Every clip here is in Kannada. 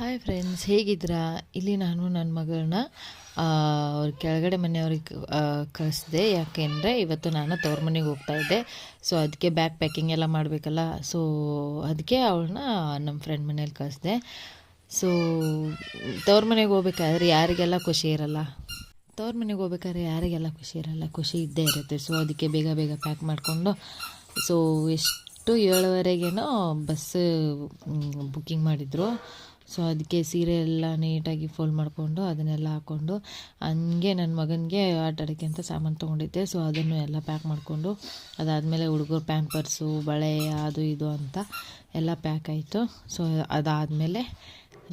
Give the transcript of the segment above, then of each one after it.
ಹಾಯ್ ಫ್ರೆಂಡ್ಸ್ ಹೇಗಿದ್ದೀರಾ? ಇಲ್ಲಿ ನಾನು ನನ್ನ ಮಗಳನ್ನ ಅವ್ರ ಕೆಳಗಡೆ ಮನೆಯವ್ರಿಗೆ ಕಳಿಸಿದೆ ಯಾಕೆಂದರೆ ಇವತ್ತು ನಾನು ತವ್ರ ಮನೆಗೆ ಹೋಗ್ತಾ ಇದ್ದೆ. ಸೊ ಅದಕ್ಕೆ ಬ್ಯಾಗ್ ಪ್ಯಾಕಿಂಗ್ ಎಲ್ಲ ಮಾಡಬೇಕಲ್ಲ? ಸೊ ಅದಕ್ಕೆ ಅವಳನ್ನ ನಮ್ಮ ಫ್ರೆಂಡ್ ಮನೇಲಿ ಕಳಿಸಿದೆ ಸೊ ತವ್ರ ಮನೆಗೆ ಹೋಗ್ಬೇಕಾದ್ರೆ ಯಾರಿಗೆಲ್ಲ ಖುಷಿ ಇರಲ್ಲ? ತವ್ರ ಮನೆಗೆ ಹೋಗ್ಬೇಕಾದ್ರೆ ಯಾರಿಗೆಲ್ಲ ಖುಷಿ ಇರಲ್ಲ? ಖುಷಿ ಇದ್ದೇ ಇರುತ್ತೆ. ಸೊ ಅದಕ್ಕೆ ಬೇಗ ಬೇಗ ಪ್ಯಾಕ್ ಮಾಡಿಕೊಂಡು. ಸೊ ಎಷ್ಟು ಏಳುವರೆಗೇನೋ ಬಸ್ ಬುಕ್ಕಿಂಗ್ ಮಾಡಿದರು. ಸೊ ಅದಕ್ಕೆ ಸೀರೆ ಎಲ್ಲ ನೀಟಾಗಿ ಫೋಲ್ಡ್ ಮಾಡಿಕೊಂಡು ಅದನ್ನೆಲ್ಲ ಹಾಕ್ಕೊಂಡು, ಹಂಗೆ ನನ್ನ ಮಗನಿಗೆ ಆಟ ಆಡೋಕ್ಕೆ ಅಂತ ಸಾಮಾನು ತೊಗೊಂಡಿದ್ದೆ. ಸೊ ಅದನ್ನು ಎಲ್ಲ ಪ್ಯಾಕ್ ಮಾಡಿಕೊಂಡು, ಅದಾದಮೇಲೆ ಹುಡುಗರು ಪ್ಯಾಂಪರ್ಸು ಬಳೆ, ಅದು ಇದು ಅಂತ ಎಲ್ಲ ಪ್ಯಾಕ್ ಆಯಿತು. ಸೊ ಅದಾದಮೇಲೆ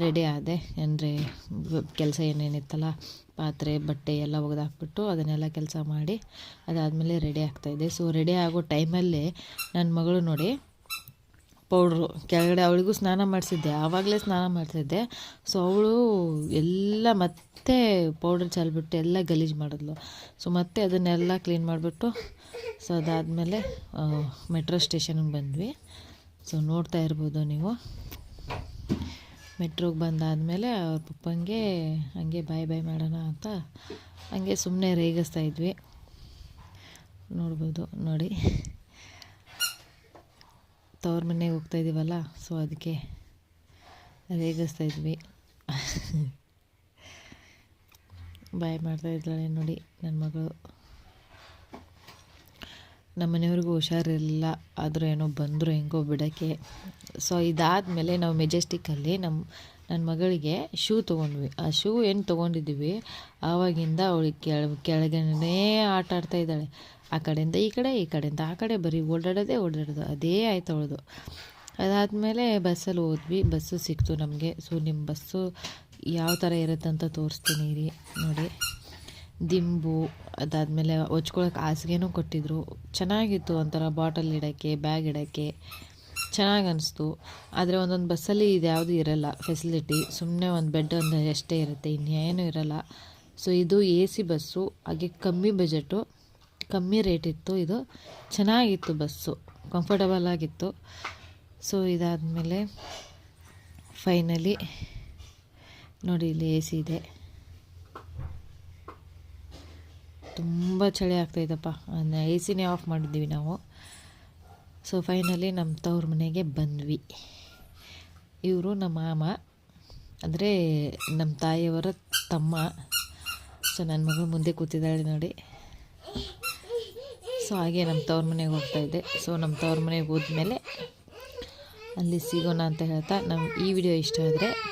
ರೆಡಿ ಆದೆ. ಅಂದರೆ ಕೆಲಸ ಏನೇನಿತ್ತಲ್ಲ, ಪಾತ್ರೆ, ಬಟ್ಟೆ ಎಲ್ಲ ಒಗೆದಾಕ್ಬಿಟ್ಟು ಅದನ್ನೆಲ್ಲ ಕೆಲಸ ಮಾಡಿ ಅದಾದಮೇಲೆ ರೆಡಿ ಆಗ್ತಾಯಿದ್ದೆ ಸೊ ರೆಡಿ ಆಗೋ ಟೈಮಲ್ಲೇ ನನ್ನ ಮಗಳು ನೋಡಿ ಪೌಡ್ರು. ಕೆಳಗಡೆ ಅವಳಿಗೂ ಸ್ನಾನ ಮಾಡಿಸಿದ್ದೆ. ಆವಾಗಲೇ ಸ್ನಾನ ಮಾಡಿಸಿದ್ದೆ. ಸೊ ಅವಳು ಎಲ್ಲ ಮತ್ತೆ ಪೌಡ್ರ್ ಚೆಲ್ಬಿಟ್ಟು ಎಲ್ಲ ಗಲೀಜು ಮಾಡಿದ್ಲು. ಸೊ ಮತ್ತೆ ಅದನ್ನೆಲ್ಲ ಕ್ಲೀನ್ ಮಾಡಿಬಿಟ್ಟು ಸೊ ಅದಾದಮೇಲೆ ಮೆಟ್ರೋ ಸ್ಟೇಷನ್ಗೆ ಬಂದ್ವಿ. ಸೊ ನೋಡ್ತಾ ಇರ್ಬೋದು ನೀವು. ಮೆಟ್ರೋಗೆ ಬಂದಾದಮೇಲೆ ಅವ್ರ ಪಪ್ಪಂಗೆ ಹಂಗೆ ಬಾಯ್ ಬಾಯ್ ಮಾಡೋಣ ಅಂತ ಹಂಗೆ ಸುಮ್ಮನೆ ರೇಗಿಸ್ತಾ ಇದ್ವಿ. ನೋಡ್ಬೋದು, ನೋಡಿ. ತವ್ರ ಮನೆಗೆ ಹೋಗ್ತಾ ಇದ್ದೀವಲ್ಲ ಸೊ ಅದಕ್ಕೆ ರೇಗಿಸ್ತಾ ಇದ್ವಿ. ಬಾಯ್ ಮಾಡ್ತಾ ಇದ್ದಾಳೆ ನೋಡಿ ನನ್ನ ಮಗಳು. ನಮ್ಮ ಮನೆಯವ್ರಿಗೂ ಹುಷಾರಿರಲಿಲ್ಲ, ಆದರೂ ಏನೋ ಬಂದರು ಹೆಂಗೋ ಬಿಡೋಕ್ಕೆ. ಸೊ ಇದಾದಮೇಲೆ ನಾವು ಮೆಜೆಸ್ಟಿಕ್ಕಲ್ಲಿ ನಮ್ಮ ನನ್ನ ಮಗಳಿಗೆ ಶೂ ತೊಗೊಂಡ್ವಿ. ಆ ಶೂ ಏನು ತೊಗೊಂಡಿದ್ದೀವಿ, ಆವಾಗಿಂದ ಅವಳಿಗೆ ಕೆಳ ಕೆಳಗನೇ ಆಟ ಆಡ್ತಾ ಇದ್ದಾಳೆ. ಆ ಕಡೆಯಿಂದ ಈ ಕಡೆ, ಈ ಕಡೆಯಿಂದ ಆ ಕಡೆ, ಬರೀ ಓಡಾಡೋದೆ ಓಡಾಡೋದು. ಅದೇ ಆಯ್ತು ಅವಳದು. ಅದಾದಮೇಲೆ ಬಸ್ಸಲ್ಲಿ ಹೋದ್ವಿ. ಬಸ್ಸು ಸಿಕ್ತು ನಮಗೆ. ಸೊ ನಿಮ್ಮ ಬಸ್ಸು ಯಾವ ಥರ ಇರುತ್ತಂತ ತೋರಿಸ್ತೀನಿ ರೀ ನೋಡಿ. ದಿಂಬು, ಅದಾದಮೇಲೆ ಹೊಚ್ಕೊಳಕ್ಕೆ ಹಾಸಿಗೆನೂ ಕೊಟ್ಟಿದ್ರು. ಚೆನ್ನಾಗಿತ್ತು ಒಂಥರ ಬಾಟಲ್ ಇಡೋಕ್ಕೆ, ಬ್ಯಾಗ್ ಇಡೋಕ್ಕೆ. ಚೆನ್ನಾಗಿ ಅನಿಸ್ತು. ಆದರೆ ಒಂದೊಂದು ಬಸ್ಸಲ್ಲಿ ಇದು ಇರಲ್ಲ ಇರೋಲ್ಲ ಫೆಸಿಲಿಟಿ ಸುಮ್ಮನೆ ಒಂದು ಬೆಡ್ ಒಂದು ಅಷ್ಟೇ ಇರುತ್ತೆ. ಇನ್ನೇನು ಇರಲ್ಲ. ಸೊ ಇದು ಎ ಸಿ ಬಸ್ಸು. ಹಾಗೆ ಕಮ್ಮಿ ಬಜೆಟು ಕಮ್ಮಿ ರೇಟ್ ಇತ್ತು. ಇದು ಚೆನ್ನಾಗಿತ್ತು ಬಸ್ಸು. ಕಂಫರ್ಟಬಲ್ ಆಗಿತ್ತು. ಸೊ ಇದಾದಮೇಲೆ ಫೈನಲಿ ನೋಡಿ ಇಲ್ಲಿ ಎ ಸಿ ಇದೆ. ತುಂಬ ಚಳಿ ಆಗ್ತಾಯಿದ್ದಪ್ಪ ಎ ಸಿನೇ ಆಫ್ ಮಾಡಿದ್ದೀವಿ ನಾವು. ಸೊ ಫೈನಲಿ ನಮ್ಮ ತವ್ರ ಮನೆಗೆ ಬಂದ್ವಿ. ಇವರು ನಮ್ಮ ಮಾಮ. ಅಂದರೆ ನಮ್ಮ ತಾಯಿಯವರ ತಮ್ಮ. ಸೊ ನನ್ನ ಮಗಳು ಮುಂದೆ ಕೂತಿದ್ದಾಳೆ ನೋಡಿ. ಸೊ ಹಾಗೆ ನಮ್ಮ ತವ್ರ ಮನೆಗೆ ಹೋಗ್ತಾಯಿದ್ದೆ ಸೊ ನಮ್ಮ ತವ್ರ ಮನೆಗೆ ಹೋದ್ಮೇಲೆ ಅಲ್ಲಿ ಸಿಗೋಣ ಅಂತ ಹೇಳ್ತಾ ನಮ್ಮ ಈ ವಿಡಿಯೋ ಇಷ್ಟ ಆದರೆ